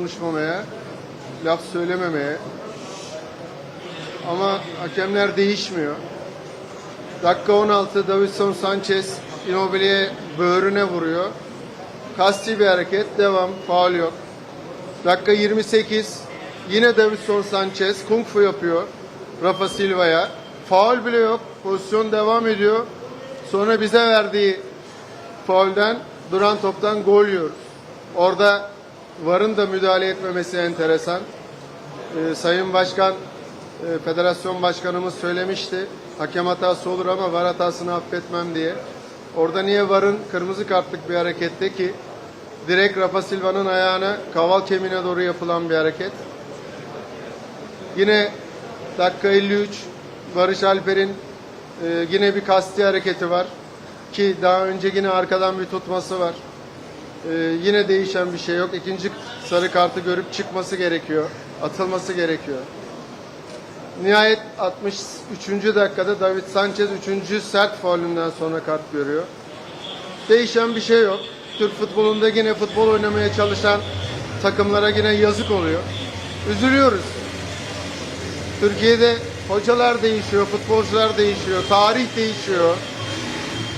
konuşmamaya, laf söylememeye. Ama hakemler değişmiyor. Dakika 16 Davinson Sanchez Immobile'ye böğrüne vuruyor. Kasti bir hareket, devam, faul yok. Dakika 28 yine Davinson Sanchez kung fu yapıyor Rafa Silva'ya. Faul bile yok. Pozisyon devam ediyor. Sonra bize verdiği faulden duran toptan gol yiyoruz. Orada VAR'ın da müdahale etmemesi enteresan. Ee, Sayın Başkan, e, Federasyon Başkanımız söylemişti. Hakem hatası olur ama VAR hatasını affetmem diye. Orada niye VAR'ın kırmızı kartlık bir harekette ki direkt Rafa Silva'nın ayağına kaval kemiğine doğru yapılan bir hareket. Yine dakika 53 Barış Alper'in e, yine bir kasti hareketi var. Ki daha önce yine arkadan bir tutması var. E, yine değişen bir şey yok. İkinci sarı kartı görüp çıkması gerekiyor. Atılması gerekiyor. Nihayet 63. dakikada David Sanchez 3. sert faulünden sonra kart görüyor. Değişen bir şey yok. Türk futbolunda yine futbol oynamaya çalışan takımlara yine yazık oluyor. Üzülüyoruz. Türkiye'de hocalar değişiyor, futbolcular değişiyor, tarih değişiyor.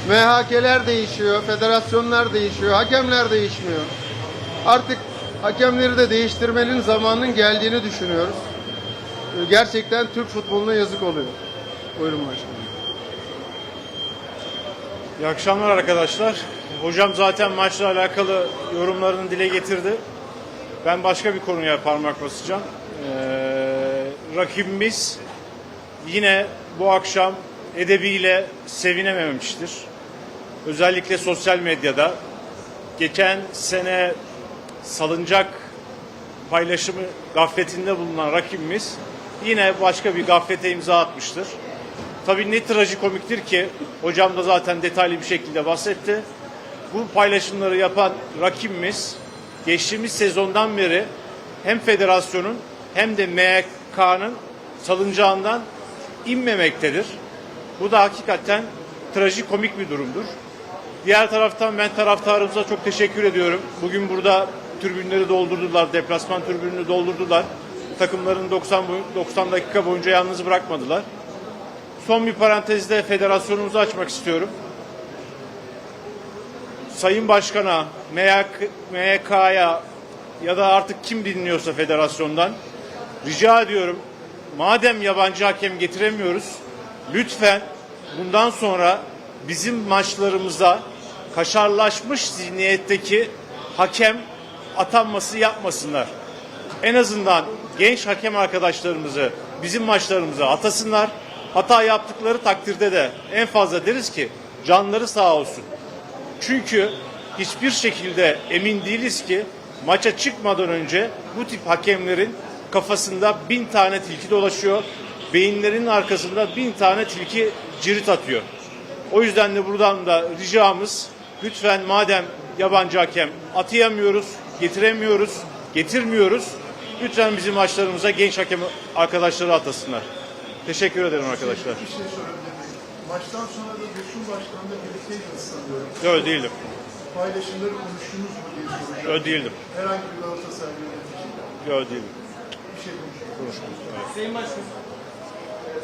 MHK'ler değişiyor, federasyonlar değişiyor, hakemler değişmiyor. Artık hakemleri de değiştirmenin zamanının geldiğini düşünüyoruz. Ee, Gerçekten Türk futboluna yazık oluyor. Buyurun başkanım. İyi akşamlar arkadaşlar. Hocam zaten maçla alakalı yorumlarını dile getirdi. Ben başka bir konuya parmak basacağım. Ee, rakibimiz yine bu akşam edebiyle sevinememiştir. Özellikle sosyal medyada. Geçen sene salıncak paylaşımı gafletinde bulunan rakibimiz yine başka bir gaflete imza atmıştır. Tabii ne trajikomiktir ki hocam da zaten detaylı bir şekilde bahsetti. Bu paylaşımları yapan rakibimiz geçtiğimiz sezondan beri hem federasyonun hem de MHK'nın salıncağından inmemektedir. Bu da hakikaten trajikomik bir durumdur. Diğer taraftan ben taraftarımıza çok teşekkür ediyorum. Bugün burada tribünleri doldurdular, deplasman tribününü doldurdular. Takımların 90, boy- 90 dakika boyunca yalnız bırakmadılar. Son bir parantezde federasyonumuzu açmak istiyorum. Sayın Başkan'a, MHK'ya ya da artık kim dinliyorsa federasyondan rica ediyorum. Madem yabancı hakem getiremiyoruz, lütfen bundan sonra bizim maçlarımıza kaşarlaşmış zihniyetteki hakem atanması yapmasınlar. En azından genç hakem arkadaşlarımızı bizim maçlarımıza atasınlar. Hata yaptıkları takdirde de en fazla deriz ki canları sağ olsun. Çünkü hiçbir şekilde emin değiliz ki maça çıkmadan önce bu tip hakemlerin kafasında bin tane tilki dolaşıyor. Beyinlerinin arkasında bin tane tilki cirit atıyor. O yüzden de buradan da ricamız lütfen madem yabancı hakem atayamıyoruz, getiremiyoruz, getirmiyoruz. Lütfen bizim maçlarımıza genç hakem arkadaşları atasınlar. Teşekkür ederim arkadaşlar. Bir şey sorabilir miyim? Maçtan sonra da Dursun Başkan'la birlikteydiniz sanıyorum. Öyle değildim. Paylaşımları konuştunuz mu diye soracağım. Öyle değildim. Herhangi bir Galatasaray yöneticiyle Öyle değildim. bir şey konuştunuz. Konuşmadım. Evet. Sayın Başkanım,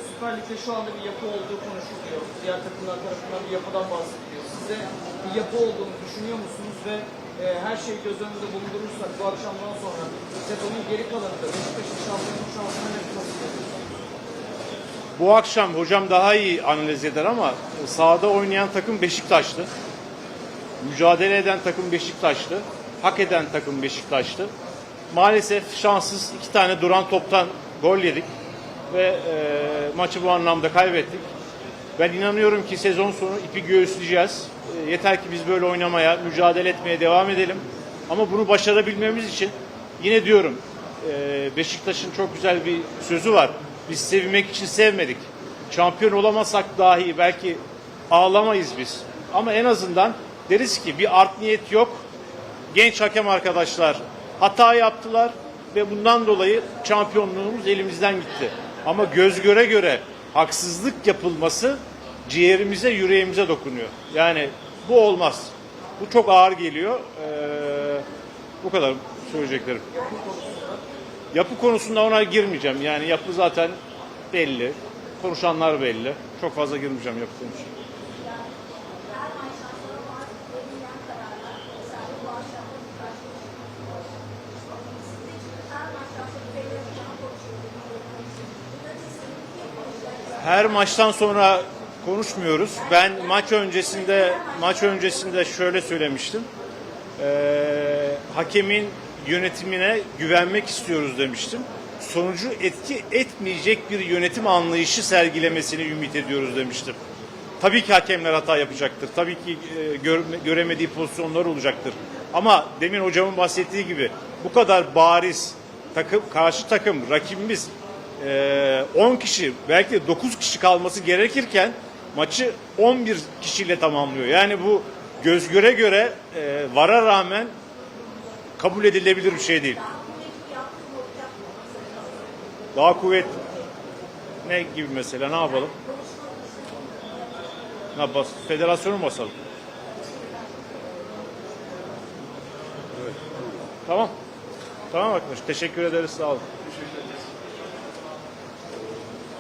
Süper Lig'de şu anda bir yapı olduğu konuşuluyor. Diğer takımlar tarafından bir yapıdan bahsediliyor. Size bir yapı olduğunu düşünüyor musunuz ve e, her şeyi göz önünde bulundurursak bu akşamdan sonra sezonun geri kalanında Beşiktaş'ın şampiyonluk şansına ne tutması Bu akşam hocam daha iyi analiz eder ama sahada oynayan takım Beşiktaş'tı. Mücadele eden takım Beşiktaş'tı. Hak eden takım Beşiktaş'tı. Maalesef şanssız iki tane duran toptan gol yedik ve e, maçı bu anlamda kaybettik. Ben inanıyorum ki sezon sonu ipi göğüsleyeceğiz. E, yeter ki biz böyle oynamaya, mücadele etmeye devam edelim. Ama bunu başarabilmemiz için yine diyorum e, Beşiktaş'ın çok güzel bir sözü var. Biz sevmek için sevmedik. Şampiyon olamasak dahi belki ağlamayız biz. Ama en azından deriz ki bir art niyet yok. Genç hakem arkadaşlar hata yaptılar ve bundan dolayı şampiyonluğumuz elimizden gitti. Ama göz göre göre haksızlık yapılması ciğerimize, yüreğimize dokunuyor. Yani bu olmaz. Bu çok ağır geliyor. Ee, bu kadar söyleyeceklerim. Yapı konusunda ona girmeyeceğim. Yani yapı zaten belli. Konuşanlar belli. Çok fazla girmeyeceğim yapı konusuna. Her maçtan sonra konuşmuyoruz. Ben maç öncesinde maç öncesinde şöyle söylemiştim. Ee, hakemin yönetimine güvenmek istiyoruz demiştim. Sonucu etki etmeyecek bir yönetim anlayışı sergilemesini ümit ediyoruz demiştim. Tabii ki hakemler hata yapacaktır. Tabii ki e, görme- göremediği pozisyonlar olacaktır. Ama demin hocamın bahsettiği gibi bu kadar bariz takım karşı takım rakibimiz 10 kişi belki de 9 kişi kalması gerekirken maçı 11 kişiyle tamamlıyor. Yani bu göz göre göre e, vara rağmen kabul edilebilir bir şey değil. Daha kuvvet ne gibi mesela ne yapalım? Ne bas, federasyonu basalım? Tamam. Tamam arkadaş. Teşekkür ederiz. Sağ olun.